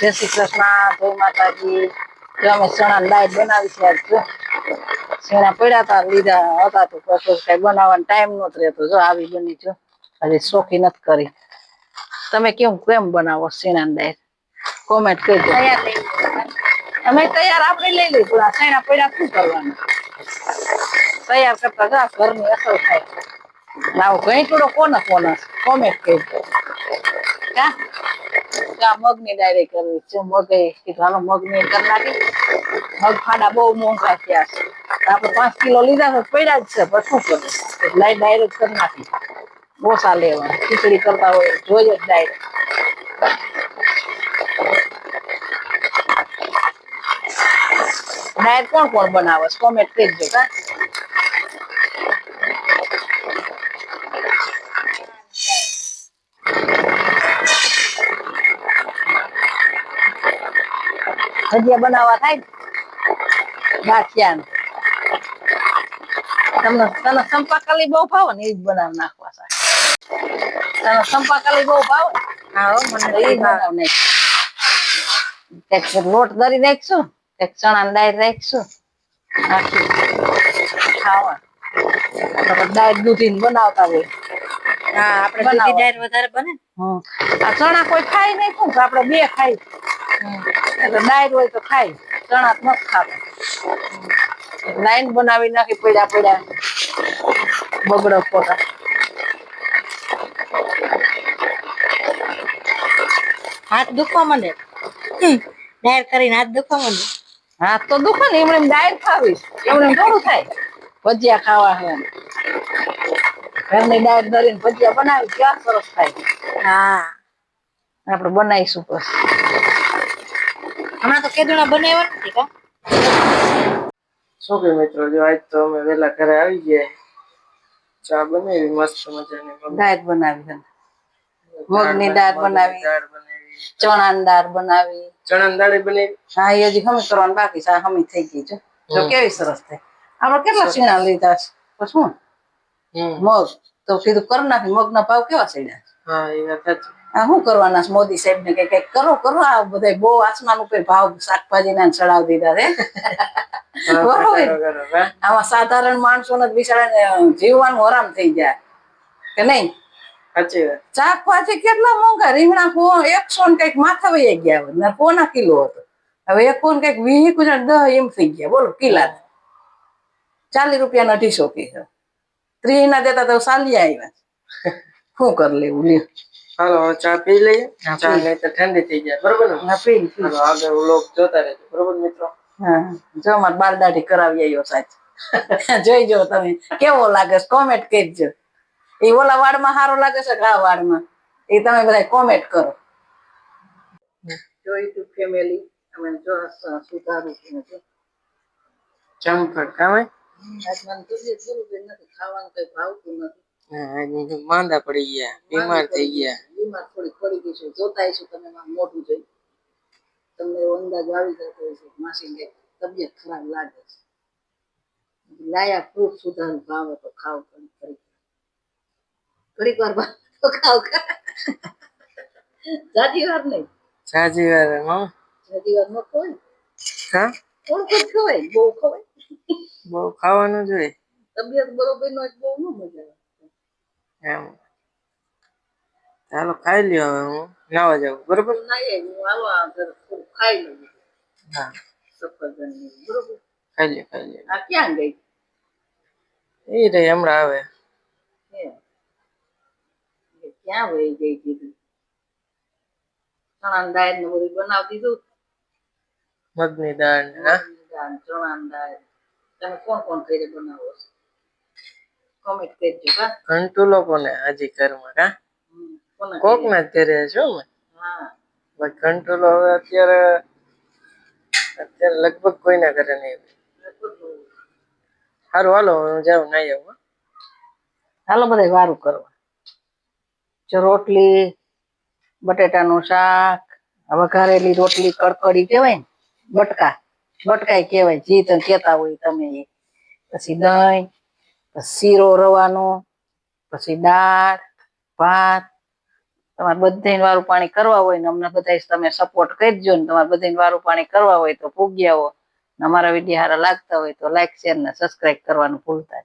જય શ્રી કૃષ્ણ જય માતાજી. અમે ચણા ડાયટ બનાવી છે જો ચણા પડ્યા હતા લીધા હતા તો પછી કઈ બનાવવાનો ટાઈમ નતો રહેતો. જો આવી બની જો. હજી શોખી નથી કરી. તમે કેમ કેમ બનાવો શેણા ડાયટ કોમેન્ટ કરજો. અમે તૈયાર આપણે લઈ લઈ આ શેણા પડ્યા શું કરવાનું? તૈયાર કરતા જા ઘરની અસર થાય. લાવો ઘણી કોને કોને કોમેન્ટ કરજો. કા? આ મગની ડાયરેક્ટ કરવી છે. મગ કીધું, હાલો, મગની કરી નાખી. મગ ફાડા બહુ મોંઘા થયા છે. આપણે પાંચ કિલો લીધા છે, પડ્યા જ છે. પણ શું કરે એટલે ડાયરેક્ટ કરી નાખી. ઓછા લેવા ખીચડી કરતા હોય જોઈએ જ ડાયરેક્ટ ડાયરેક્ટ કોણ કોણ બનાવે છે? કોમેન્ટ કરી કા ભજીયા બનાવવા થાય ગાંઠિયા ને તમને તને સંપાકલી બહુ ભાવે ને એ જ બનાવી નાખવા સાહેબ તને સંપાકલી બહુ ભાવે હા મને એ બનાવ નાખ લોટ દરી નાખશું કંઈક ચણા ને દાળ રાખશું નાખી. ખાવા દાળ દૂધી બનાવતા હોય. હા આપણે. દૂધી દાળ વધારે બને હા. આ ચણા કોઈ ખાય નહીં શું? તો આપણે બે ખાઈ. એટલે ડાયર હોય તો ખાય. ચણા તો નથી ખાતા લાઈન બનાવી નાખી પડ્યા પડ્યા બગડો પોતા હાથ દુખવા માંડે? ડાયર કરીને હાથ દુખવા માંડે? હાથ તો દુખે ને એમણે ડાયર ખાવીશ એમણે થોડું થાય. ભજીયા ખાવા હે એમ. ઘરની ડાયર ધરીને ભજીયા બનાવી ક્યાં સરસ થાય. હા. આપણે બનાવીશું પછી હમણાં તો કેદુણા બનાવ્યા નથી કા? શું કે મિત્રો જો આજ તો અમે વેલા ઘરે આવી ગયા. ચા બનાવી મસ્ત મજાની દાળ બનાવી છે. મગની દાળ બનાવી દાળ બનાવી. ચણાની દાળ બનાવી. ચણા દાળ બનાવી? હા એ હજી હમી કરવાનું બાકી છે. હમી થઈ ગઈ છે. તો કેવી સરસ થાય આપણે કેટલા સીણા લીધા છે? તો શું? મગ. તો કીધું કર નાખી. મગના ભાવ કેવા સીડ્યા છે? હા એ વાત સાચી. શું કરવાના મોદી સાહેબ ને કે કરો કરો. આ બધા બહુ આસમાન ઉપર ભાવ શાકભાજી ના ચડાવી દીધા છે. બરોબર. આમાં સાધારણ માણસો ને બિચારાને જીવવાનું હરામ થઈ જાય. કે નહીં? શાકભાજી કેટલા મોંઘા? રીંગણા કો એકસો ને કંઈક માથા વહી ગયા ને કોના કિલો હતો? હવે એક ને કંઈક વીસ કુજણ દહ એમ થઈ ગયા. બોલો કિલા. ચાલીસ રૂપિયા અઢીસો કિલો. ત્રીસ ના દેતા તો સાલી આવ્યા શું કર લેવું? લ્યો. હાલો ચા પી લઈએ. ચા. નહીં તો ઠંડી થઈ જાય બરોબર ને? હા, પી. હાલો આગળ વ્લોગ જોતા રહેજો બરોબર મિત્રો? હા જો મારે બાર દાઢી કરાવી આવ્યો સાચ જોઈજો તમે કેવો લાગે છે? કોમેન્ટ કરજો. એ ઓલા વાડમાં સારો લાગે છે આ વાડમાં એ તમે બધા કોમેન્ટ કરો. જોઈ તું ફેમિલી અમે જો સુધારું છું ચમફટ કામે આજ મને તબિયત બરોબર નથી ખાવાનું કઈ ભાવતું નથી. માંદા પડી ગયા બીમાર થઈ ગયા. બીમાર થોડી પડી ગઈ છે. જોતા છું તમે મોટું જોઈ તમને અંદાજ આવી જતો છે માસી કે તબિયત ખરાબ લાગે છે. લાયા ફ્રૂટ સુધાર ભાવે તો ખાવ ઘડીક ઘડીક વાર ભાવે તો ખાવ જાજી વાર નહીં. સાચી વાત હા. જાજી વાર નો કોઈ હા? કોણ કોણ ખવાય? બહુ ખવાય. બહુ ખાવાનું જોઈએ. તબિયત બરોબર નો બહુ એમ. ચાલો ખાઈ લ્યો હવે હું. નાવા જાઉં બરોબર? ખાઈ લઉં. હા. સફરજન બરોબર? ખાઈ લ્યો ખાઈ લ્યો. આ ક્યાં ગઈ? એ રે હમણાં આવે. ક્યાં વહી ગઈ કીધું? ચણા દાળ ને બધું બનાવી દીધું? મગની દાળ ને ચણાની દાળ. તમે કોણ કોણ કરી બનાવો છો? કોમેન્ટ કરજો હા. ઘંટુ લોકોને હજી ઘરમાં કા કોક ના ઘરે? છો ને હા. હવે અત્યારે અત્યારે લગભગ કોઈના ઘરે નહીં સારું હાલો હું જાઉં નાઈ આવું હાલો બધા વારું કરવા. જો રોટલી બટેટાનું શાક વઘારેલી રોટલી કડકડી કહેવાય ને બટકા. બટકાય કહેવાય જી તમે કહેતા હોય તમે. પછી દહીં. શીરો રવાનો, પછી દાળ, ભાત તમારે બધાને વારું પાણી કરવા હોય ને અમને બધા તમે સપોર્ટ કરજો ને તમારે બધાને વારું પાણી કરવા હોય તો પૂગ્યા હો અમારા વીડિયો સારા લાગતા હોય તો લાઈક શેર ને સબસ્ક્રાઇબ કરવાનું ભૂલતા.